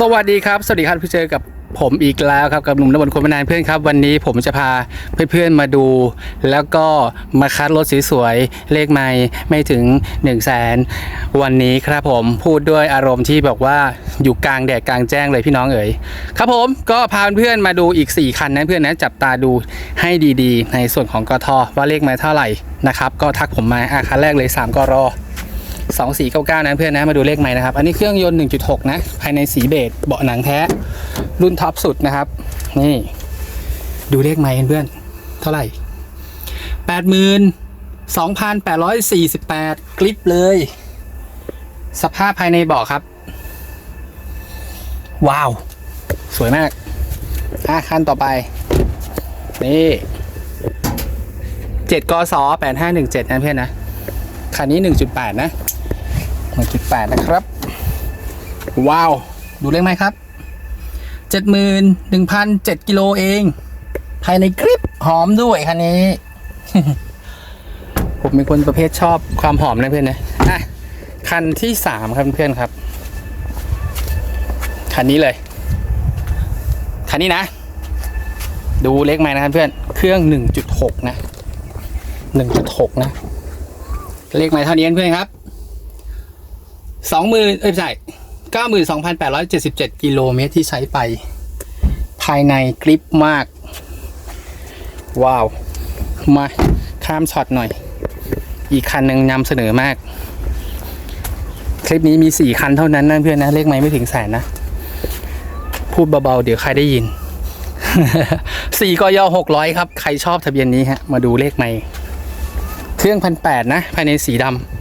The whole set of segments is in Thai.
สวัสดีครับ สวัสดีครับพี่เจอกับผมอีกแล้วครับกับหนุ่มนบนคนมานานเพื่อนครับ วันนี้ผมจะพาเพื่อนๆมาดู แล้วก็มาคัดรถสวยๆเลขไม่ไม่ถึง 1 0 0 0 0แสนวันนี้ครับผมพูดด้วยอารมณ์ที่บอกว่าอยู่กลางแดดกลางแจ้งเลยพี่น้องเอ๋ยครับผมก็พาเพื่อนมาดูอีก 4 คันนะเพื่อนนะจับตาดูให้ดีๆ ในส่วนของกทว่าเลขไม่เท่าไหร่นะครับก็ทักผมมาอาคันแรกเลย3กรอ 2499 นะเพื่อนนะมาดูเลขใหม่นะครับ อันนี้เครื่องยนต์ 1.6 นะ ภายในสีเบจเบาะหนังแท้ รุ่นท็อปสุดนะครับ นี่ ดูเลขใหม่เพื่อนเท่าไหร่ 82,848 คลิปเลย สภาพภายในเบาะครับ ว้าว สวยมากอะคันต่อไป นี่7กศ8517นะเพื่อนนะคันนี้ 1.8 นะ 1.8นะครับ ว้าว ดูเลขไหมครับ71,007กิโลเอง ภายในคลิปหอมด้วยคันนี้ ผมเป็นคนประเภทชอบความหอมนะเพื่อนนะอะคันที่3ครับเพื่อนครับ คันนี้เลย คันนี้นะ ดูเลขไหมนะครับเพื่อน เครื่อง 1.6 นะ 1.6 นะ เลขหมายเท่านี้เพื่อนครับ สองหมื่นเอ้ยไม่ใช่เก้าหมื่นสองพันแปดร้อยเจ็ดสิบเจ็ดกิโลเมตรที่ใช้ไป ภายในกริปมาก ว้าว มาข้ามช็อตหน่อย อีกคันหนึ่งนำเสนอมาก คลิปนี้มีสี่คันเท่านั้นนะเพื่อนนะ เลขไม่ไม่ถึงแสนนะ พูดเบา ๆ เดี๋ยวใครได้ยินสี่กยหกร้อยครับ ใครชอบทะเบียนนี้ฮะ มาดูเลขไม่ เครื่องพันแปดนะ ภายในสีดำ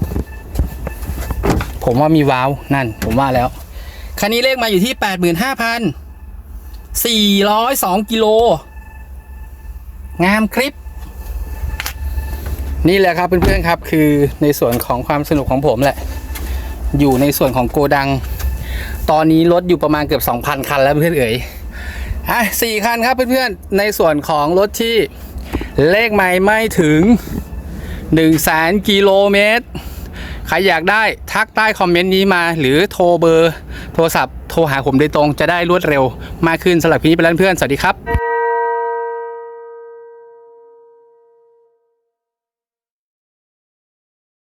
ผมว่ามีว้าวนั่น ผมว่าแล้ว คันนี้เลขมาอยู่ที่แปดหมื่นห้าพันสี่ร้อยสองกิโล งามคลิป นี่แหละครับเพื่อนๆครับ คือในส่วนของความสนุกของผมแหละ อยู่ในส่วนของโกดัง ตอนนี้รถอยู่ประมาณเกือบ 2,000 คันแล้วเพื่อนเอ๋ยอะสี่คันครับเพื่อนๆ ในส่วนของรถที่เลขไม่ไม่ถึง 1 0 0 0 0แสนกิโลเมตร รอยากได้ทักใต้คอมเมนต์นี้มา หรือโทรเบอร์ โทรศัพท์โทรหาผมโดยตรงจะได้รวดเร็วมากขึ้นสำหรับพี่นี้ไปแล้วเพื่อนสวัสดีครับ